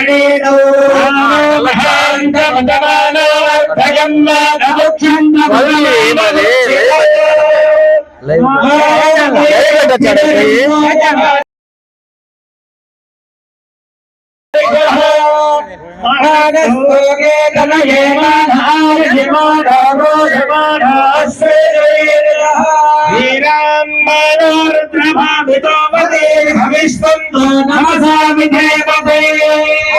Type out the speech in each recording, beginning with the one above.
ధడేనో మహాగస్తోగే గణయే మాధాయ హిమాధారో యమాధాశ్రేయః శ్రీరామరుద్రభావితో మదే భవిష్వంతో నమసా విజయపదే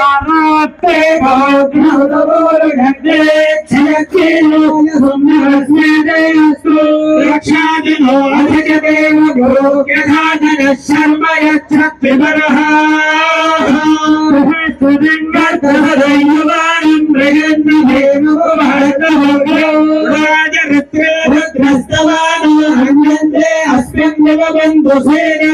ఆరాత్తే భౌగ్నౌతమోర గంధే ఛయకేలో సుమ్యస్మేదయస్తు రక్షాదినో అధికదేవ భోగ్యధానన శర్మ యచ్చత్రివరః సుదింగర్ధదైవానం మృగన్ను హేను భారతభోగ్రౌ రాజరుద్రే రుద్రస్తవానో హన్యంతే అస్మిన్ జగబంధు సేనా.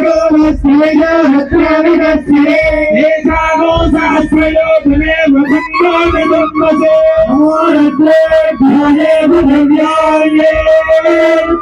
సహస్రయోధనే వసంతో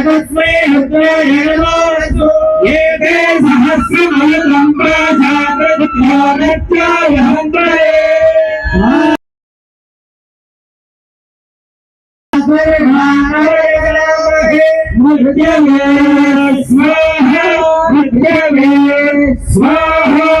चतुस्वे रुद्रेणो एते सहस्रमयम् प्रजातत्याहन्त्रे स्वाहा स्वाहा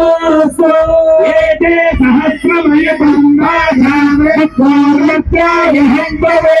भयपन्ना जाने कौन क्या यह भवे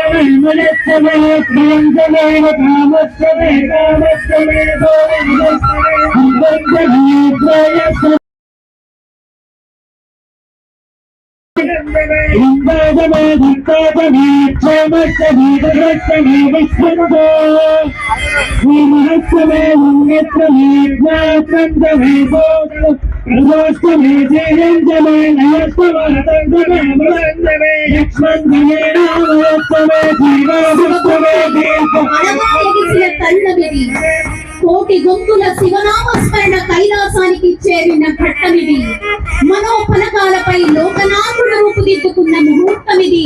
मे प्रियङ्कमेव कामस्य मे कामस्य मे गोविन्दस्य ृङ्गादमे भक्तादमे क्षमस्तमे भद्रस्तमे विश्वमुदो श्रीमहत्वमे उन्नत्वमे ज्ञातन्तमे गोत्र ఉన్నతమే జ్ఞాతంజమే బోధు ప్రదోష్టమే నామోత్తమే కోటి గొంతుల శివనామ స్మరణ కైలాసానికి చేరిన ఘట్టమిది. మనోఫలకాలపై లోకనాథుడు రూపుదిద్దుకున్న ముహూర్తమిది.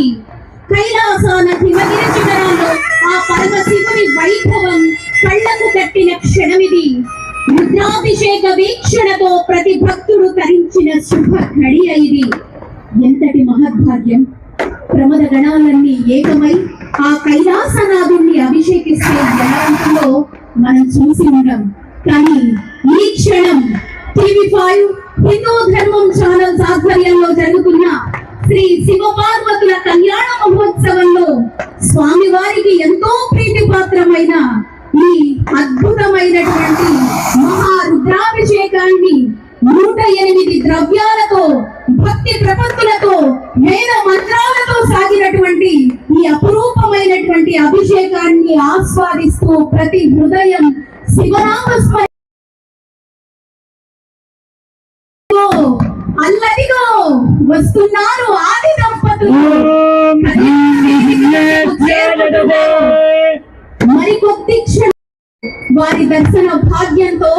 కైలాసాన హిమగిరి శిఖరాల్లో ఆ పరమశివుని వైభవం కళ్ళకు కట్టిన క్షణమిది. రుద్రాభిషేక వీక్షణతో ప్రతి భక్తుడు తరించిన శుభ ఘడియ ఇది? ఎంతటి మహద్భాగ్యం? ప్రమద గణాలన్నీ ఏకమై ఆ కైలాసనాథుణ్ణి అభిషేకిస్తే ఎలా ఉంటుందో మనం చూసి ఉన్నాం కానీ ఈ క్షణం టీవీ ఫైవ్ హిందూ ధర్మం ఛానల్స్ ఆధ్వర్యంలో జరుగుతున్న శ్రీ శివపార్వతుల కళ్యాణ మహోత్సవంలో స్వామి వారికి ఎంతో ప్రీతిపాత్రమైన ఈ అద్భుతమైనటువంటి మహా రుద్రాభిషేకాన్ని నూట ఎనిమిది ద్రవ్యాలతో భక్తి ప్రపత్తులతో వేద మంత్రాలతో సాగినటువంటి ఈ అపురూపమైనటువంటి అభిషేకాన్ని ఆస్వాదిస్తూ ప్రతి హృదయం శివనామ అల్లదిగో వస్తున్నారు ఆది దంపతులు. మరికొద్ది క్షణం వారి దర్శన భాగ్యంతో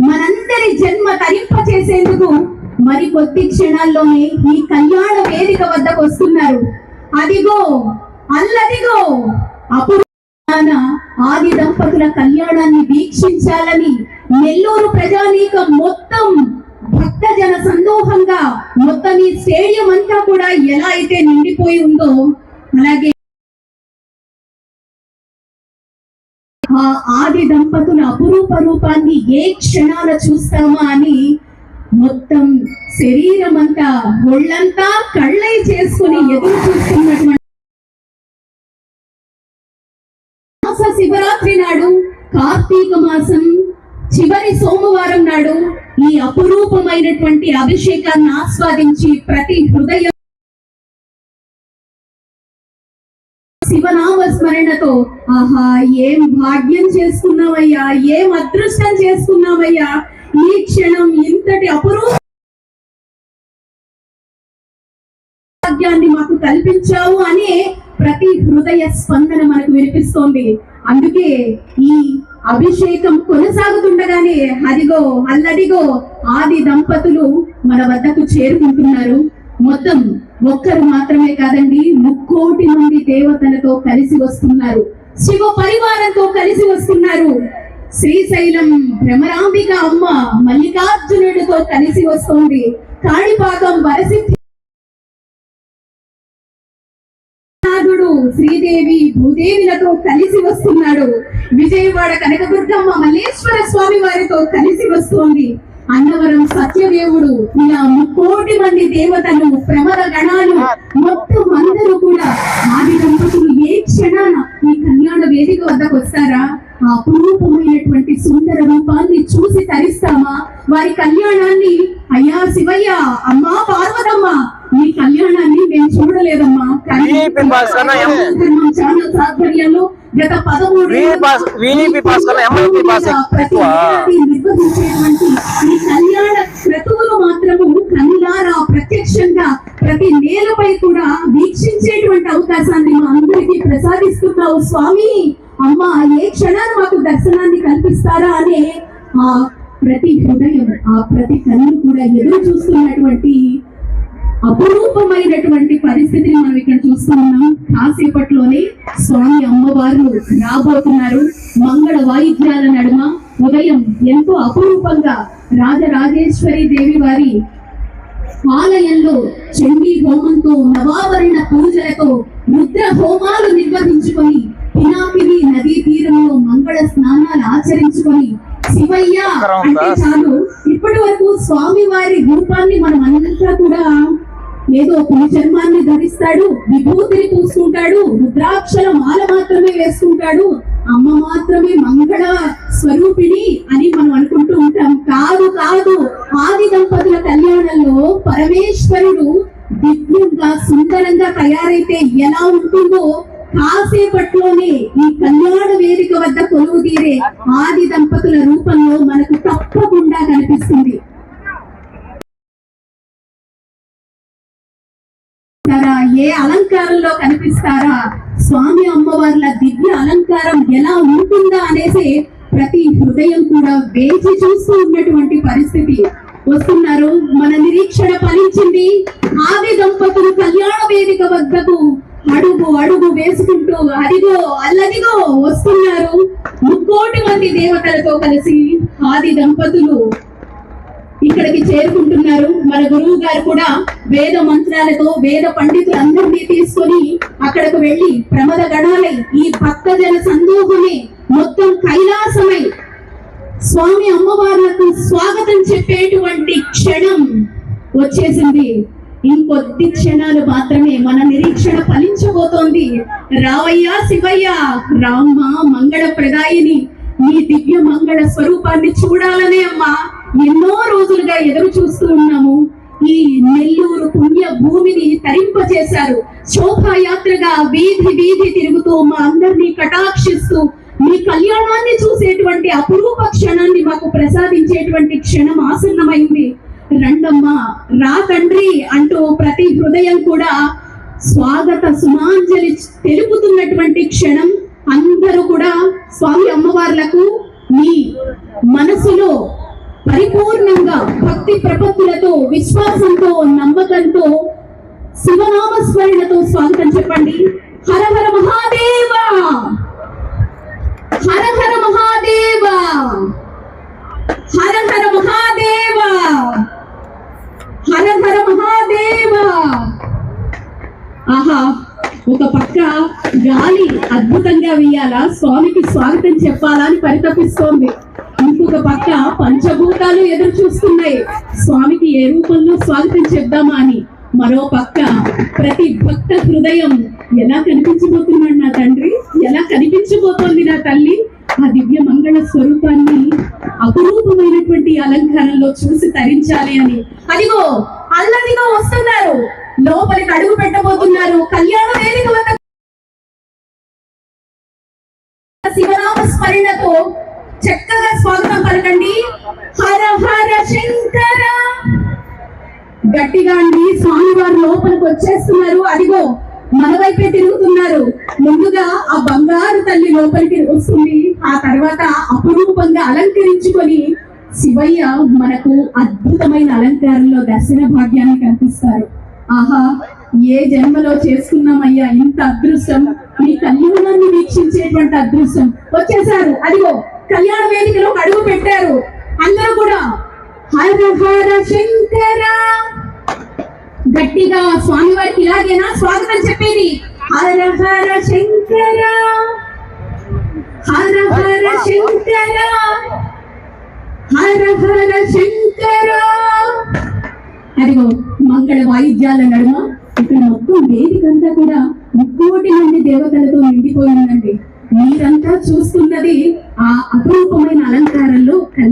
మనందరి జన్మ తరింప చేసేందుకు మరికొద్ది క్షణాల్లోనే ఈ కళ్యాణ వేదిక వద్దకు వస్తున్నారు. అదిగో అల్లదిగో! అప్పుడు ఆది దంపతుల కళ్యాణాన్ని వీక్షించాలని నెల్లూరు ప్రజానీకం మొత్తం భక్తజన సందోహంగా మొత్తం ఈ స్టేడియం అంతా కూడా ఎలా అయితే నిండిపోయి ఉందో అలాగే ఆ ఆది దంపతుల అపురూప రూపాన్ని ఏ క్షణాల చూస్తామా అని మొత్తం శరీరం అంతా ఒళ్ళంతా కళ్ళై చేసుకుని ఎదురు చూస్తున్నటువంటి మాస శివరాత్రి నాడు కార్తీక మాసం చివరి సోమవారం నాడు ఈ అపురూపమైనటువంటి అభిషేకాన్ని ఆస్వాదించి ప్రతి హృదయం శివనామ ఆహా ఏం భాగ్యం చేసుకున్నావయ్యా? ఏం అదృష్టం చేసుకున్నావయ్యా? ఈ క్షణం ఇంతటి అపరూప భాగ్యాన్ని మాకు కల్పించావు అనే ప్రతి హృదయ స్పందన మనకు వినిపిస్తోంది. అందుకే ఈ అభిషేకం కొనసాగుతుండగానే అదిగో అల్లడిగో ఆది దంపతులు మన వద్దకు చేరుకుంటున్నారు. మొత్తం ఒక్కరు మాత్రమే కాదండి ముక్కోటి మంది దేవతలతో కలిసి వస్తున్నారు. శివ పరివారంతో కలిసి వస్తున్నారు. శ్రీశైలం భ్రమరాంబిక అమ్మ మల్లికార్జునుడితో కలిసి వస్తోంది. కాణిపాకం వరసిద్ధి శ్రీదేవి భూదేవిలతో కలిసి వస్తున్నాడు. విజయవాడ కనకదుర్గమ్మ మల్లేశ్వర స్వామి వారితో కలిసి వస్తోంది. అన్నవరం సత్యదేవుడు ఇలా ముక్కోటి మంది దేవతలు ప్రమద గణాలు మొత్తం అందరూ కూడా ఆది దంపతులు ఏ క్షణాన ఈ కళ్యాణ వేదిక వద్దకు వస్తారా? ఆ అపురూపమైనటువంటి సుందర రూపాన్ని చూసి తరిస్తామా? వారి కళ్యాణాన్ని అయ్యా శివయ్య అమ్మా పార్వతమ్మ ఈ కళ్యాణాన్ని మేము చూడలేదమ్మా ఛానల్స్ ఆధ్వర్యంలో గత పదమూడు. నిర్వహించేటువంటి ఈ కళ్యాణ క్రతువులు మాత్రము కనులారా ప్రత్యక్షంగా ప్రతి నేలపై కూడా వీక్షించేటువంటి అవకాశాన్ని మా అందరికీ ప్రసాదిస్తున్నావు స్వామి అమ్మ ఏ క్షణాన్ని మాకు దర్శనాన్ని కల్పిస్తారా అనే ఆ ప్రతి హృదయం ఆ ప్రతి కన్ను కూడా ఎదురు చూస్తున్నటువంటి అపురూపమైనటువంటి పరిస్థితిని మనం ఇక్కడ చూస్తున్నాం కాసేపట్లోనే స్వామి అమ్మవారు రాబోతున్నారు. మంగళ వాయిద్యాల నడుమ ఉదయం ఎంతో అపురూపంగా రాజరాజేశ్వరి దేవి వారి ఆలయంలో చండీ హోమంతో నవావరణ పూజలతో రుద్ర హోమాలు నిర్వహించుకొని పినాకిని నదీ తీరంలో మంగళ స్నానాలు ఆచరించుకొని శివయ్య అంటే చాలు. ఇప్పటి వరకు స్వామి వారి రూపాన్ని మనం అంతా కూడా ఏదో పునచర్మాన్ని ధరిస్తాడు విభూతిని పూసుకుంటాడు రుద్రాక్షల మాల మాత్రమే వేసుకుంటాడు. అమ్మ మాత్రమే మంగళ స్వరూపిణి అని మనం అనుకుంటూ ఉంటాం. కాదు కాదు. ఆది దంపతుల కళ్యాణంలో పరమేశ్వరుడు దివ్యంగా సుందరంగా తయారైతే ఎలా ఉంటుందో కాసేపట్లోనే ఈ కళ్యాణ వేదిక వద్ద కొలువు తీరే ఆది దంపతుల రూపంలో మనకు తప్పకుండా కనిపిస్తుంది. ఏ అలంకారంలో కనిపిస్తారా? స్వామి అమ్మవార్ల దివ్య అలంకారం ఎలా ఉంటుందా అనేసి ప్రతి హృదయం కూడా వేచి చూస్తూ ఉన్నటువంటి పరిస్థితి. వస్తున్నారు మన నిరీక్షణ ఫలించింది. ఆది దంపతులు కళ్యాణ వేదిక వద్దకు అడుగు అడుగు వేసుకుంటూ అదిగో అల్లదిగో వస్తున్నారు. ముక్కోటి మంది దేవతలతో కలిసి ఆది దంపతులు ఇక్కడికి చేరుకుంటున్నారు. మన గురువు గారు కూడా వేద మంత్రాలతో వేద పండితులందరినీ తీసుకొని అక్కడకు వెళ్ళి ప్రమద గణాలై ఈ భక్తజన సందోహమే మొత్తం కైలాసమై స్వామి అమ్మవార్లకు స్వాగతం చెప్పేటువంటి క్షణం వచ్చేసింది. ఇంకొద్ది క్షణాలు మాత్రమే మన నిరీక్షణ ఫలించబోతోంది. రావయ్య శివయ్య రామ్మ మంగళ ప్రదాయిని నీ దివ్య మంగళ స్వరూపాన్ని చూడాలనే అమ్మా. ఎన్నో రోజులుగా ఎదురు చూస్తూ ఉన్నాము. ఈ నెల్లూరు పుణ్య భూమిని తరింపచేశారు. శోభాయాత్రగా వీధి వీధి తిరుగుతూ మా అందరినీ కటాక్షిస్తూ మీ కళ్యాణాన్ని చూసేటువంటి అపురూప క్షణాన్ని మాకు ప్రసాదించేటువంటి క్షణం ఆసన్నమైంది. రండమ్మా రా తండ్రి అంటూ ప్రతి హృదయం కూడా స్వాగత సుమాంజలి తెలుపుతున్నటువంటి క్షణం అందరూ కూడా స్వామి అమ్మవార్లకు మీ మనసులో పరిపూర్ణంగా భక్తి ప్రపత్తులతో విశ్వాసంతో నమ్మకంతో శివనామ స్మరణతో స్వాగతం చెప్పండి. హర హర మహాదేవ! హర హర మహాదేవ! హర హర మహాదేవ! హర హర మహాదేవ! ఆహా ఒక పక్క గాలి అద్భుతంగా వేయాలా? స్వామికి స్వాగతం చెప్పాలా అని పరితపిస్తోంది. ఇంకొక పక్క పంచభూతాలు ఎదురు చూస్తున్నాయి. స్వామికి ఏ రూపంలో స్వాగతం చెప్దామా అని. మరో పక్క ప్రతి భక్త హృదయం ఎలా కనిపించబోతున్నాడు నా తండ్రి? ఎలా కనిపించబోతోంది నా తల్లి? ఆ దివ్య మంగళ స్వరూపాన్ని అపురూపమైనటువంటి అలంకారంలో చూసి తరించాలి అని. అదిగో అల్లదిగో వస్తున్నారు. లోపలికి అడుగు పెట్టబోతున్నారు. కళ్యాణ వేదిక వద్ద శివనామ స్మరణతో చక్కగా స్వాగతం పలకండి. హర హర శంకర. గట్టిగా అండి స్వామివారు లోపలికి వచ్చేస్తున్నారు. అదిగో మన వైపే తిరుగుతున్నారు. ముందుగా ఆ బంగారు తల్లి లోపలికి వస్తుంది. ఆ తర్వాత అపురూపంగా అలంకరించుకొని శివయ్య మనకు అద్భుతమైన అలంకారంలో దర్శన భాగ్యాన్ని కల్పిస్తారు. ఆహా ఏ జన్మలో చేసుకున్నామయ్యా ఇంత అదృష్టం? మీ తల్లి వీక్షించేటువంటి అదృష్టం. వచ్చేసారు అదిగో కళ్యాణ వేదికలో అడుగు పెట్టారు. అందరూ కూడా హర హర శంకర. గట్టిగా స్వామి వారికి ఇలాగేనా? స్వాగతం చెప్పేది. హర హర శంకర. హర హర శంకర. హర హర శంకర. అదిగో మంగళ వాయిద్యాల నడుమ. ఇక్కడ మొత్తం వేదికంతా కూడా ముక్కోటి మంది దేవతలతో నిండిపోయిందండి. మీరంతా చూస్తున్నది ఆ అపరూపమైన అలంకారంలో కళ్యాణ